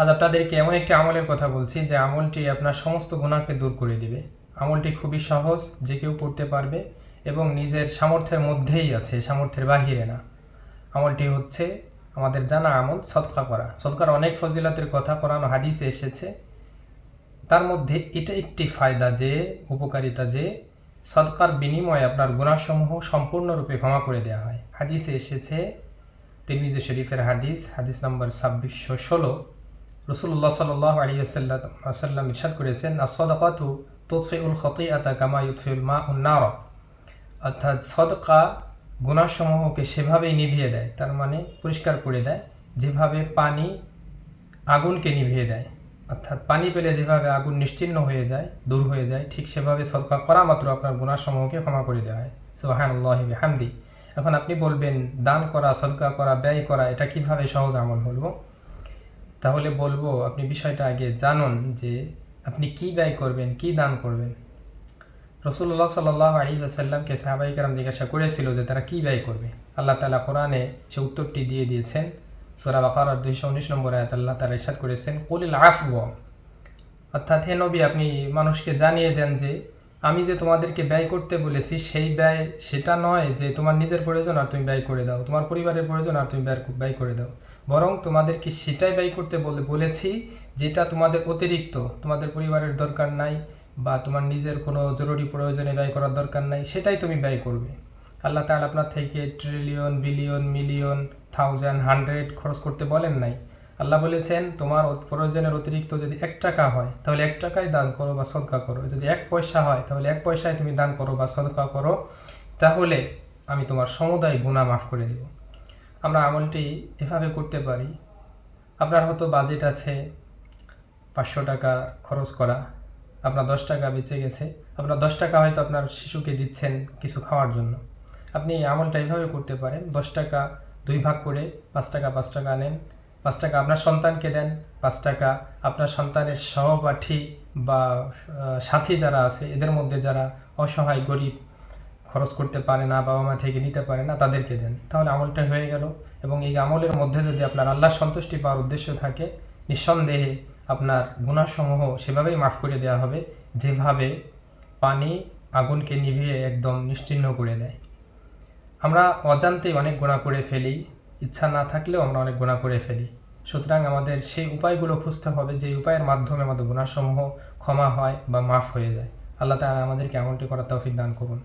আজ আপনাদেরকে এমন একটি আমলের কথা বলছি যে আমলটি আপনার সমস্ত গুণাকে দূর করে দিবে। আমলটি খুবই সহজ, যে কেউ করতে পারবে এবং নিজের সামর্থ্যের মধ্যেই আছে, সামর্থ্যের বাহিরে না। আমলটি হচ্ছে আমাদের জানা আমল সৎকা করা। সৎকার অনেক ফজিলাতের কথা করানো হাদিসে এসেছে। তার মধ্যে এটা একটি ফায়দা যে, উপকারিতা যে সৎকার বিনিময়ে আপনার গুণাসমূহ সম্পূর্ণরূপে ক্ষমা করে দেওয়া হয়। হাদিসে এসেছে, তিরমিজি শরীফের হাদিস হাদিস নম্বর ছাব্বিশশো ষোলো। রসুল্লাহ সাল্লাহ আলী সাল্লাম ইরশাদ করেছেন আসদকাতু তোৎফে উল খতি আতা কামা ইউৎফিউল মা উন্নার অর্থাৎ সদকা গুণাসমূহকে সেভাবেই নিভিয়ে দেয়, তার মানে পরিষ্কার করে দেয়, যেভাবে পানি আগুনকে নিভিয়ে দেয়। অর্থাৎ পানি পেলে যেভাবে আগুন নিশ্চিহ্ন হয়ে যায়, দূর হয়ে যায়, ঠিক সেভাবে সদকা করা মাত্র আপনার গুণাসমূহকে ক্ষমা করে দেওয়া হয়। সোহান আল্লাহিবি হামদি এখন আপনি বলবেন, দান করা, সদকা করা, ব্যয় করা, এটা কীভাবে সহজ আমল হলো? তাহলে বলব, আপনি বিষয়টা আগে জানুন যে আপনি কি ব্যয় করবেন, কি দান করবেন। রসুল্লাহ সাল্লাহ আলী আসাল্লামকে সাহাবাই কারাম জিজ্ঞাসা করেছিল যে তারা কি ব্যয় করবে। আল্লাহ তালা কোরআনে সে উত্তরটি দিয়ে দিয়েছেন। সোরা বাকার দুইশো উনিশ নম্বর আয়াত আল্লাহ তারা ইসাদ করেছেন কলিল আফব অর্থাৎ, হে নবী, আপনি মানুষকে জানিয়ে দেন যে আমি যে তোমাদেরকে ব্যয় করতে বলেছি, সেই ব্যয় সেটা নয় যে তোমার নিজের প্রয়োজন আর তুমি ব্যয় করে দাও। তোমার পরিবারের প্রয়োজন আর তুমি ব্যয় ব্যয় করে দাও। বরং তোমাদেরকে সেটাই ব্যয় করতে বলে বলেছি যেটা তোমাদের অতিরিক্ত। তোমাদের পরিবারের দরকার নাই বা তোমার নিজের কোনো জরুরি প্রয়োজনে ব্যয় করার দরকার নাই, সেটাই তুমি ব্যয় করবে। আল্লাহ তাহলে আপনার থেকে trillion billion million thousand hundred খরচ করতে বলেন নাই। আল্লাহ বলেছেন, তোমার প্রয়োজনের অতিরিক্ত যদি এক টাকা হয়, তাহলে এক টাকায় দান করো বা সদকা করো। যদি এক পয়সা হয়, তাহলে এক পয়সায় তুমি দান করো বা সদকা করো। তাহলে আমি তোমার সমুদায় গুণা মাফ করে দেব। আমরা আমলটি এভাবে করতে পারি। আপনার হয়তো বাজেট আছে পাঁচশো টাকা খরচ করা, আপনার দশ টাকা বেঁচে গেছে, আপনার দশ টাকা হয়তো আপনার শিশুকে দিচ্ছেন কিছু খাওয়ার জন্য। আপনি এই আমলটা এইভাবে করতে পারেন, দশ টাকা দুই ভাগ করে পাঁচ টাকা পাঁচ টাকা নেন পাঁচ টাকা আপনার সন্তানকে দেন, পাঁচ টাকা আপনার সন্তানের সহপাঠী বা সাথী যারা আছে, এদের মধ্যে যারা অসহায়, গরিব, খরচ করতে পারে না, বাবা মা থেকে নিতে পারে না, তাদেরকে দেন। তাহলে আমলটা হয়ে গেল এবং এই আমলের মধ্যে যদি আপনার আল্লাহ সন্তুষ্টি পাওয়ার উদ্দেশ্য থাকে, নিঃসন্দেহে আপনার গুণাসমূহ সেভাবেই মাফ করে দেওয়া হবে, যেভাবে পানি আগুনকে নিভিয়ে একদম নিশ্চিহ্ন করে দেয়। আমরা অজান্তেই অনেক গুণা করে ফেলি ইচ্ছা না থাকলেও আমরা অনেক গুণা করে ফেলি। সুতরাং আমাদের সেই উপায়গুলো খুঁজতে হবে যে উপায়ের মাধ্যমে আমাদের গুণাসমূহ ক্ষমা হয় বা মাফ হয়ে যায়। আল্লাহ তালা আমাদেরকে এমনটি করার তৌফিক দান করুন।